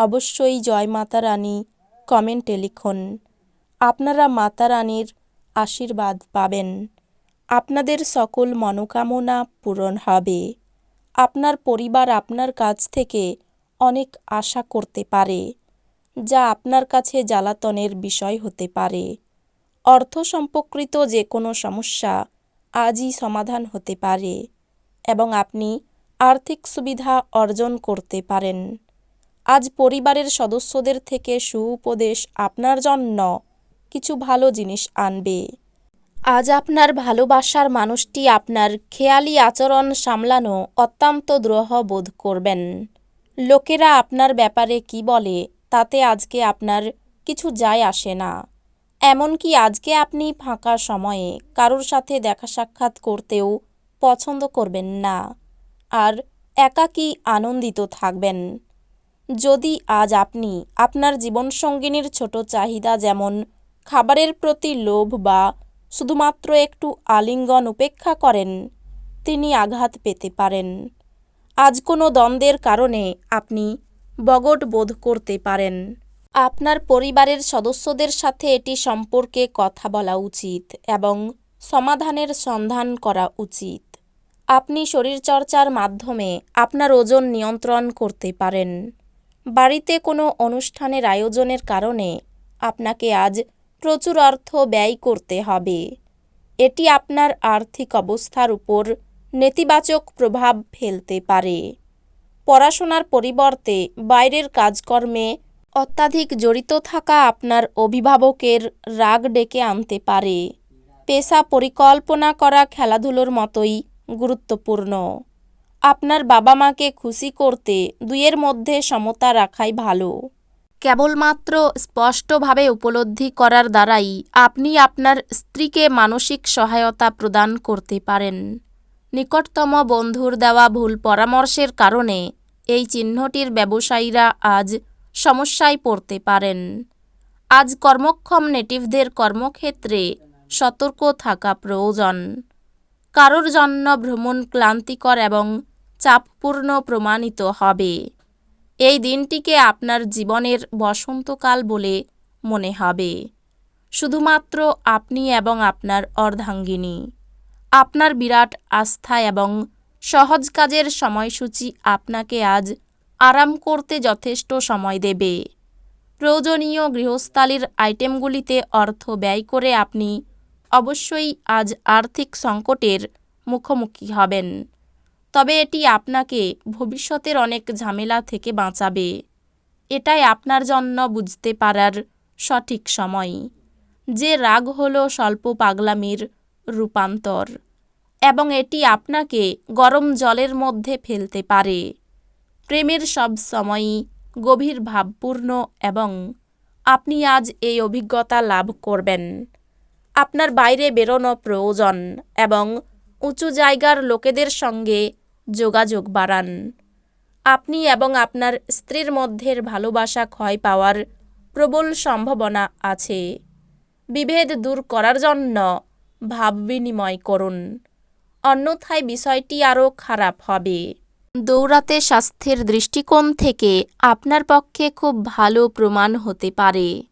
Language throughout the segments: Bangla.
অবশ্যই জয় মাতা রানী কমেন্টে লিখুন। আপনারা মাতা রানীর আশীর্বাদ পাবেন। আপনাদের সকল মনোকামনা পূরণ হবে। আপনার পরিবার আপনার কাছ থেকে অনেক আশা করতে পারে, যা আপনার কাছে জ্বালাতনের বিষয় হতে পারে। অর্থ সম্পর্কিত যে কোনো সমস্যা আজই সমাধান হতে পারে এবং আপনি আর্থিক সুবিধা অর্জন করতে পারেন। আজ পরিবারের সদস্যদের থেকে সুউপদেশ আপনার জন্য। কিছু ভালো জিনিস আনবে। আজ আপনার ভালোবাসার মানুষটি আপনার খেয়ালি আচরণ সামলানো অত্যন্ত দ্রোহ বোধ করবেন। লোকেরা আপনার ব্যাপারে কি বলে, তাতে আজকে আপনার কিছু যায় আসে না। এমনকি আজকে আপনি ফাঁকা সময়ে কারোর সাথে দেখা সাক্ষাৎ করতেও পছন্দ করবেন না। আর একাকী আনন্দিত থাকবেন। যদি আজ আপনি আপনার জীবনসঙ্গিনীর ছোট চাহিদা যেমন খাবারের প্রতি লোভ বা শুধুমাত্র একটু আলিঙ্গন উপেক্ষা করেন, তিনি আঘাত পেতে পারেন। আজ কোনো দ্বন্দ্বের কারণে আপনি বগট বোধ করতে পারেন। আপনার পরিবারের সদস্যদের সাথে এটি সম্পর্কে কথা বলা উচিত এবং সমাধানের সন্ধান করা উচিত। আপনি শরীরচর্চার মাধ্যমে আপনার ওজন নিয়ন্ত্রণ করতে পারেন। বাড়িতে কোনো অনুষ্ঠানের আয়োজনের কারণে আপনাকে আজ প্রচুর অর্থ ব্যয় করতে হবে। এটি আপনার আর্থিক অবস্থার উপর নেতিবাচক প্রভাব ফেলতে পারে। পড়াশোনার পরিবর্তে বাইরের কাজকর্মে অত্যাধিক জড়িত থাকা আপনার অভিভাবকের রাগ ডেকে আনতে পারে। পেশা পরিকল্পনা করা খেলাধুলোর মতোই গুরুত্বপূর্ণ। আপনার বাবা মাকে খুশি করতে দুইয়ের মধ্যে সমতা রাখাই ভালো। কেবলমাত্র স্পষ্টভাবে উপলব্ধি করার দ্বারাই আপনি আপনার স্ত্রীকে মানসিক সহায়তা প্রদান করতে পারেন। নিকটতম বন্ধুর দেওয়া ভুল পরামর্শের কারণে এই চিহ্নটির ব্যবসায়ীরা আজ সমস্যায় পড়তে পারেন। আজ কর্মক্ষম নেটিভদের কর্মক্ষেত্রে সতর্ক থাকা প্রয়োজন। কারোর জন্য ভ্রমণ ক্লান্তিকর এবং চাপপূর্ণ প্রমাণিত হবে। এই দিনটিকে আপনার জীবনের বসন্তকাল বলে মনে হবে। শুধুমাত্র আপনি এবং আপনার অর্ধাঙ্গিনী, আপনার বিরাট আস্থা এবং সহজ কাজের সময়সূচি আপনাকে আজ আরাম করতে যথেষ্ট সময় দেবে। প্রয়োজনীয় গৃহস্থালির আইটেমগুলিতে অর্থ ব্যয় করে আপনি অবশ্যই আজ আর্থিক সংকটের মুখোমুখি হবেন। তবে এটি আপনাকে ভবিষ্যতের অনেক ঝামেলা থেকে বাঁচাবে। এটাই আপনার জন্য বুঝতে পারার সঠিক সময়। যে রাগ হল স্বল্প পাগলামির রূপান্তর, এবং এটি আপনাকে গরম জলের মধ্যে ফেলতে পারে। প্রেমের সব সময়ই গভীর ভাবপূর্ণ, এবং আপনি আজ এই অভিজ্ঞতা লাভ করবেন। আপনার বাইরে বেরোনো প্রয়োজন, এবং উঁচু জায়গার লোকেদের সঙ্গে যোগাযোগ বাড়ান। আপনি এবং আপনার স্ত্রীর মধ্যের ভালোবাসা ক্ষয় পাওয়ার প্রবল সম্ভাবনা আছে। বিভেদ দূর করার জন্য ভাব বিনিময় করুন। অন্যথায় বিষয়টি আরও খারাপ হবে। দৌড়াতে স্বাস্থ্যের দৃষ্টিকোণ থেকে আপনার পক্ষে খুব ভালো প্রমাণ হতে পারে।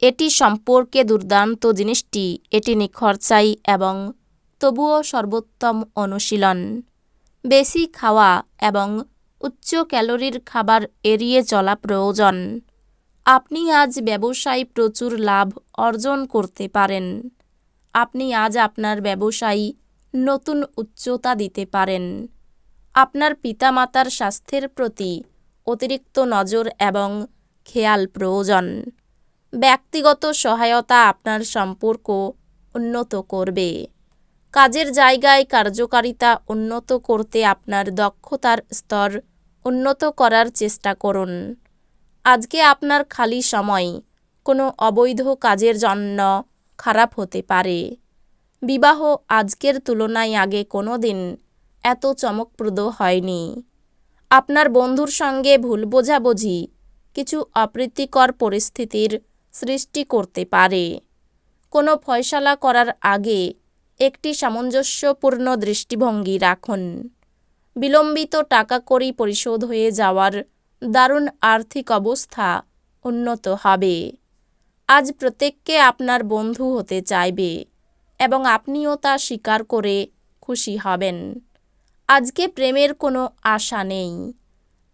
এটি সম্পর্কে দুর্দান্ত জিনিসটি, এটি নিখরচাই এবং তবুও সর্বোত্তম অনুশীলন। বেশি খাওয়া এবং উচ্চ ক্যালোরির খাবার এড়িয়ে চলা প্রয়োজন। আপনি আজ ব্যবসায় প্রচুর লাভ অর্জন করতে পারেন। আপনি আজ আপনার ব্যবসায় নতুন উচ্চতা দিতে পারেন। আপনার পিতামাতার স্বাস্থ্যের প্রতি অতিরিক্ত নজর এবং খেয়াল প্রয়োজন। ব্যক্তিগত সহায়তা আপনার সম্পর্ক উন্নত করবে। কাজের জায়গায় কার্যকারিতা উন্নত করতে আপনার দক্ষতার স্তর উন্নত করার চেষ্টা করুন। আজকে আপনার খালি সময় কোনো অবৈধ কাজের জন্য খারাপ হতে পারে। বিবাহ আজকের তুলনায় আগে কোনো দিন এত চমকপ্রদ হয়নি। আপনার বন্ধুর সঙ্গে ভুল বোঝাবুঝি কিছু অপ্রীতিকর পরিস্থিতির সৃষ্টি করতে পারে। কোনো ফয়সালা করার আগে একটি সামঞ্জস্যপূর্ণ দৃষ্টিভঙ্গি রাখুন। বিলম্বিত টাকা কড়ি পরিশোধ হয়ে যাওয়ার দারুণ আর্থিক অবস্থা উন্নত হবে। আজ প্রত্যেককে আপনার বন্ধু হতে চাইবে এবং আপনিও তা স্বীকার করে খুশি হবেন। আজকে প্রেমের কোনো আশা নেই।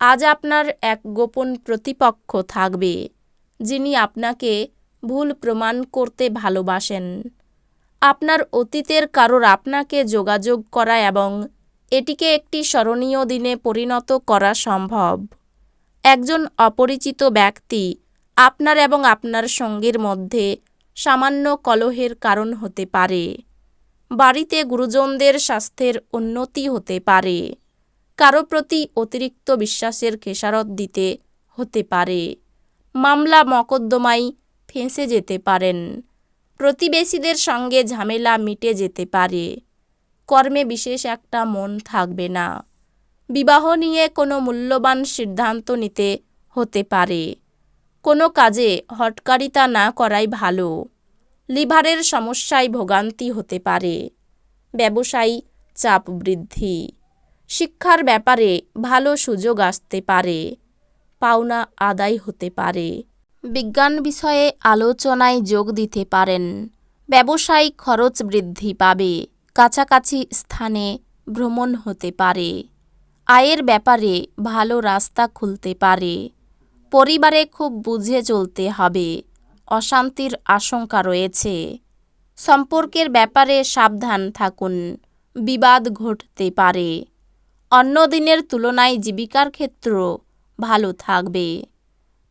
আজ আপনার এক গোপন প্রতিপক্ষ থাকবে, যিনি আপনাকে ভুল প্রমাণ করতে ভালোবাসেন। আপনার অতীতের কারোর আপনাকে যোগাযোগ করা এবং এটিকে একটি স্মরণীয় দিনে পরিণত করা সম্ভব। একজন অপরিচিত ব্যক্তি আপনার এবং আপনার সঙ্গীর মধ্যে সামান্য কলহের কারণ হতে পারে। বাড়িতে গুরুজনদের স্বাস্থ্যের উন্নতি হতে পারে। কারও প্রতি অতিরিক্ত বিশ্বাসের খেসারত দিতে হতে পারে। মামলা মকদ্দমায় ফেঁসে যেতে পারেন। প্রতিবেশীদের সঙ্গে ঝামেলা মিটে যেতে পারে। কর্মে বিশেষ একটা মন থাকবে না। বিবাহ নিয়ে কোনো মূল্যবান সিদ্ধান্ত নিতে হতে পারে। কোনো কাজে হটকারিতা না করাই ভালো। লিভারের সমস্যায় ভোগান্তি হতে পারে। ব্যবসায়ী চাপ বৃদ্ধি। শিক্ষার ব্যাপারে ভালো সুযোগ আসতে পারে। পাওনা আদায় হতে পারে। বিজ্ঞান বিষয়ে আলোচনায় যোগ দিতে পারেন। ব্যবসায়িক খরচ বৃদ্ধি পাবে। কাছাকাছি স্থানে ভ্রমণ হতে পারে। আয়ের ব্যাপারে ভালো রাস্তা খুলতে পারে। পরিবারে খুব বুঝে চলতে হবে। অশান্তির আশঙ্কা রয়েছে। সম্পর্কের ব্যাপারে সাবধান থাকুন। বিবাদ ঘটতে পারে। অন্য দিনের তুলনায় জীবিকার ক্ষেত্র ভালো থাকবে।